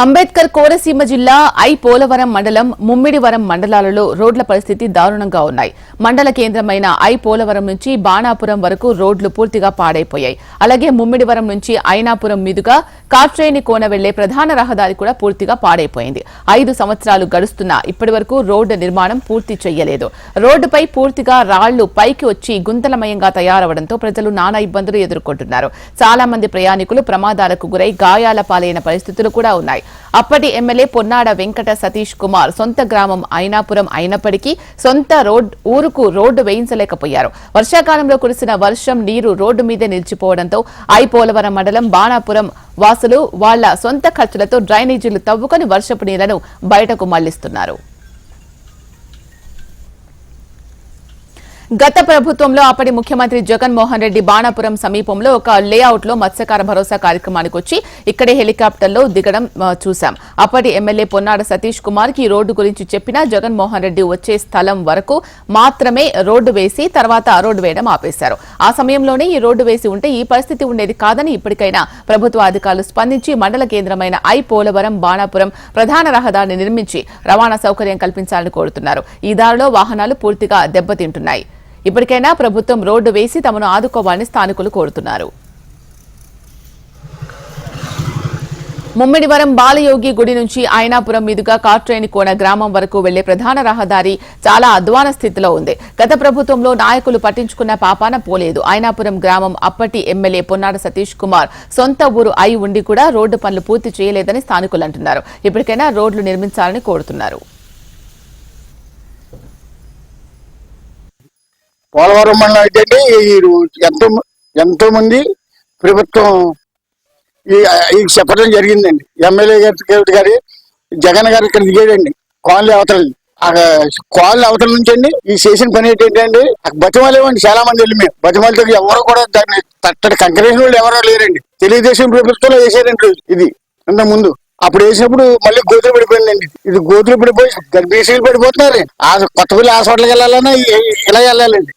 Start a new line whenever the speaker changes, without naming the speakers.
అంబేద్కర్ కోనసీమ జిల్లా ఐ పోలవరం మండలం ముమ్మిడివరం మండలాలలో రోడ్ల పరిస్థితి దారుణంగా ఉన్నాయి. మండల కేంద్రమైన ఐ పోలవరం నుంచి బాణాపురం వరకు రోడ్లు పూర్తిగా పాడైపోయాయి. అలాగే ముమ్మిడివరం నుంచి ఐనాపురం మీదుగా కాట్రేని కోన వెళ్ళే ప్రధాన రహదారి కూడా పూర్తిగా పాడైపోయింది. ఐదు సంవత్సరాలు గడుస్తున్నా ఇప్పటి వరకు రోడ్డు నిర్మాణం పూర్తి చేయలేదు రోడ్డుపై పూర్తిగా రాళ్ళు పైకి వచ్చి గుంతలమయంగా తయారవడంతో ప్రజలు నానా ఇబ్బందులు ఎదుర్కొంటున్నారు. చాలా మంది ప్రయాణికులు ప్రమాదాలకు గురై గాయాల పాలైన పరిస్థితులు కూడా ఉన్నాయి. అప్పటి ఎమ్మెల్యే పొన్నాడ వెంకట సతీష్ కుమార్ సొంత గ్రామం అయినాపురం అయినప్పటికీ సొంత రోడ్ ఊరుకు రోడ్డు వేయించలేకపోయారు. వర్షాకాలంలో కురిసిన వర్షం నీరు రోడ్డు మీదే నిలిచిపోవడంతో ఐపోలవరం మండలం బాణాపురం వాసులు వాళ్ళ సొంత ఖర్చులతో డ్రైనేజీలు తవ్వుకొని వర్షపు నీళ్ళను బయటకు మళ్ళిస్తున్నారు. గత ప్రభుత్వంలో అప్పటి ముఖ్యమంత్రి జగన్మోహన్ రెడ్డి బాణాపురం సమీపంలో ఒక లేఅవుట్లో మత్స్యకార భరోసా కార్యక్రమానికి వచ్చి ఇక్కడే హెలికాప్టర్లో దిగడం చూశాం. అప్పటి ఎమ్మెల్యే పొన్నాడ సతీష్ కుమార్కి రోడ్డు గురించి చెప్పినా జగన్మోహన్ రెడ్డి వచ్చే స్థలం వరకు మాత్రమే రోడ్డు వేసి తర్వాత ఆ రోడ్డు వేయడం ఆపేశారు. ఆ సమయంలోనే ఈ రోడ్డు వేసి ఉంటే ఈ పరిస్థితి ఉండేది కాదని ఇప్పటికైనా ప్రభుత్వ అధికారులు స్పందించి మండల కేంద్రమైన ఐ పోలవరం బాణాపురం ప్రధాన రహదారిని నిర్మించి రవాణా సౌకర్యం కల్పించాలని కోరుతున్నారు. ఈ దారిలో వాహనాలు పూర్తిగా దెబ్బతింటున్నాయి. ఇప్పటికైనా ప్రభుత్వం రోడ్డు వేసి తమను ఆదుకోవాలని స్థానికులు కోరుతున్నారు. ముమ్మిడివరం బాలయోగి గుడి నుంచి ఆయనాపురం మీదుగా కాట్రేని కోన గ్రామం వరకు వెళ్ళే ప్రధాన రహదారి చాలా అధ్వాన స్థితిలో ఉంది. గత ప్రభుత్వంలో నాయకులు పట్టించుకున్న పాపాన పోలేదు. ఆయనాపురం గ్రామం అప్పటి ఎమ్మెల్యే పొన్నాడ సతీష్ కుమార్ సొంత ఊరు అయి ఉండి కూడా రోడ్డు పనులు పూర్తి చేయలేదని స్థానికులు అంటున్నారు. ఇప్పటికైనా రోడ్లు నిర్మించాలని కోరుతున్నారు.
పోలవరం మండలం అయితే ఈ ఎంతో ఎంతో మంది ప్రభుత్వం ఈ చెప్పడం జరిగిందండి. ఎమ్మెల్యే గారి గారి జగన్ గారు ఇక్కడ దిగాడండి. కాలనీ అవతల ఆ కాలనీ అవతల నుంచి అండి ఈ చేసిన పని ఏంటంటే బతిమాలేమండి చాలా మంది వెళ్ళి మేము. బతిమాలతో ఎవరు కూడా దాన్ని తట్టడి కంకరేషన్ వాళ్ళు ఎవరో లేరండి. తెలుగుదేశం ప్రభుత్వంలో వేసారండి ఇది అంత ముందు. అప్పుడు వేసినప్పుడు మళ్ళీ గోతులు పడిపోయిందండి. ఇది గోతులు పడిపోయి గర్భిణీలు పడిపోతున్నారు కొత్త పిల్ల హాస్పిటల్కి వెళ్ళాలన్నా ఇలా వెళ్ళాలండి.